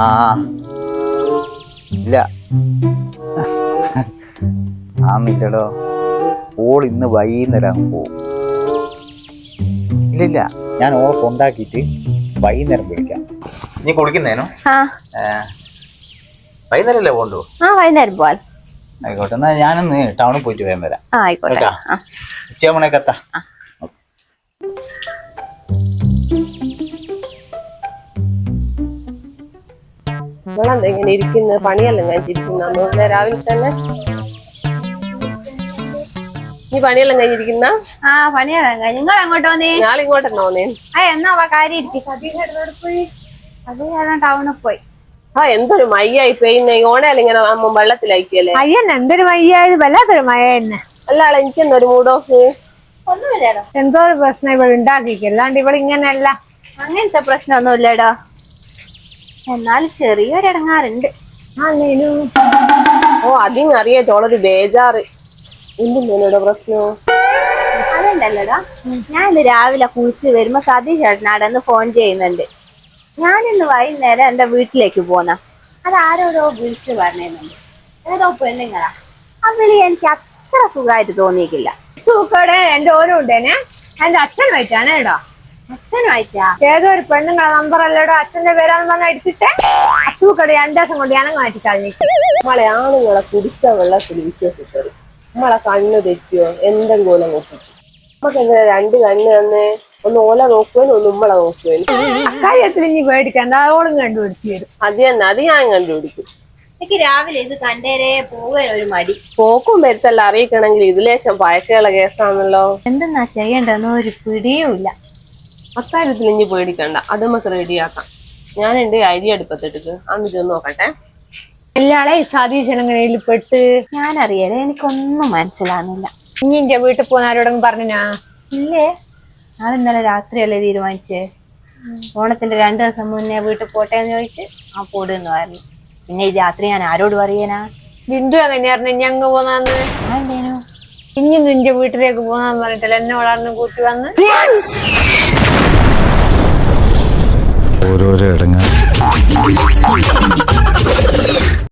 ആ ഇല്ല. ആന്നില്ലടോ ഓൾ ഇന്ന് വൈകുന്നേരം പോവും. ഇല്ലില്ല ഞാൻ ഓൾ കൊണ്ടാക്കിയിട്ട് വൈകുന്നേരം വിളിക്കാം. നീ കുളിക്കുന്നേനോ? വൈകുന്നേരം അല്ലേ പോണ്ടു? ആ വൈകുന്നേരം പോവാൻ. ആയിക്കോട്ടെ എന്നാ ഞാനൊന്ന് ടൗണിൽ പോയിട്ട് വേഗം വരാം. ആയിക്കോട്ടെ. കേട്ടാ നിങ്ങളെന്താ ഇങ്ങനെ ഇരിക്കുന്നത് പണിയല്ലേ കഴിഞ്ഞിരിക്കുന്ന നമ്മളെ രാവിലെ തന്നെ? നീ പണിയെല്ലാം കഴിഞ്ഞിരിക്കുന്ന ആ പണിയാണ് നിങ്ങൾ അങ്ങോട്ട് വന്നേ? ഞാൻ ഇങ്ങോട്ട് വന്നേ. ആ എന്നാ കാര്യം ഇരിക്കും. പോയി. അത് കാരണം ടൗണിൽ പോയി. ആ എന്തൊരു മയ്യായി പെയ്യുന്ന ഓണയല്ല ഇങ്ങനെ വെള്ളത്തിലായിക്കല്ലേ അയ്യൻ എന്തൊരു മയ്യായത്? വല്ലാത്തൊരു മഴ തന്നെ അല്ല ആളെ എനിക്കെന്താ ഒരു മൂഡ് ഓഫ് ഒന്നുമില്ലടോ. എന്തോ ഒരു പ്രശ്നം ഇവിടെ ഉണ്ടാക്കിക്കല്ലാണ്ട് ഇവിടെ ഇങ്ങനെയല്ല അങ്ങനത്തെ പ്രശ്നമൊന്നുമില്ലടോ. എന്നാലും ചെറിയൊരു ഇടങ്ങാറുണ്ട് ഓ അതിങ് അറിയാട്ടോ ബേജാറ്. എന്തിന്റെ പ്രശ്നം? അതുണ്ടല്ലോടാ. ഞാൻ ഇന്ന് രാവിലെ കുളിച്ച് വരുമ്പോ സതീഷ് ചേട്ടനാടെ ഒന്ന് ഫോൺ ചെയ്യുന്നുണ്ട്. ഞാനിന്ന് വൈകുന്നേരം എന്റെ വീട്ടിലേക്ക് പോന്ന. അത് ആരോടോ വിളിച്ച് പറഞ്ഞിരുന്നുണ്ട്. ഏതോ പെണ്ണുങ്ങളാ. ആ വിളി എനിക്ക് അത്ര സുഖമായിട്ട് തോന്നിയിട്ടില്ല. സൂക്കോടെ എന്റെ ഓരോ ഉണ്ടേനെ എന്റെ അച്ഛൻ വെച്ചാണ് കേട്ടോ. അച്ഛനുമായിട്ടാ? ഏതോ ഒരു പെണ്ണുങ്ങളെ നമ്പർ അല്ലേടോ? അച്ഛന്റെ പേരാന്ന് പറഞ്ഞ അടിച്ചിട്ട് സൂക്കടെ രണ്ടു ദിവസം കൊണ്ട് മാറ്റി കളഞ്ഞു. നമ്മളെ ആണുങ്ങളെ കുടിച്ച വെള്ളത്തിൽ വിശ്വസിച്ചത് നമ്മളെ കണ്ണ് തെറ്റിയോ എന്തെങ്കിലും നോക്കി നമുക്ക് എങ്ങനെ രണ്ട് കണ്ണ് തന്നെ ഒന്ന് ഓല നോക്കുവാനും ഒന്ന് ഉമ്മളെ നോക്കുവാനും അക്കാര്യത്തിൽ ഇനി പേടിക്കണ്ട. ഓളും കണ്ടുപിടിച്ചു തരും. അത് തന്നെ അത് ഞാൻ കണ്ടുപിടിക്കും. എനിക്ക് രാവിലെ ഇത് കണ്ടേരെ പോകാൻ ഒരു മടി. പോക്കും വരുത്തല്ല. അറിയിക്കണമെങ്കിൽ ഇതിലേശം പഴക്കമുള്ള കേസാണല്ലോ. എന്തെന്നാ ചെയ്യണ്ടെന്ന് ഒരു പിടിയുമില്ല അക്കാര്യത്തിൽ ഇനി പേടിക്കണ്ട. അത് നമുക്ക് റെഡിയാക്കാം ഞാൻ എന്റെ അരി അടുപ്പത്തിട്ട് അന്ന് ചെന്ന് നോക്കട്ടെ. എല്ലാളെ സാധി ജനങ്ങനയിൽ പെട്ട് ഞാനറിയാലേ എനിക്കൊന്നും മനസ്സിലാകുന്നില്ല ഇനി എന്റെ വീട്ടിൽ പോകുന്ന ആരോടെങ്കിലും പറഞ്ഞാ ഇല്ലേ? ഞാൻ ഇന്നലെ രാത്രിയല്ലേ തീരുമാനിച്ചേ? ഓണത്തിന്റെ രണ്ടു ദിവസം മുന്നേ വീട്ടിൽ പോട്ടെ എന്ന് ചോദിച്ച് ആ പോടുന്ന് പറഞ്ഞു. പിന്നെ ഈ രാത്രി ഞാൻ ആരോട് പറയാനാ? ബിന്ദു എങ്ങനെയായിരുന്നു ഇനി അങ്ങ് പോന്നാന്ന്. ഞാൻ ഇനി നിന്റെ വീട്ടിലേക്ക് പോന്നാന്ന് പറഞ്ഞിട്ടല്ല എന്നെ വളർന്ന് കൂട്ടി വന്ന്. ഓരോരോ ഇടങ്ങാൻ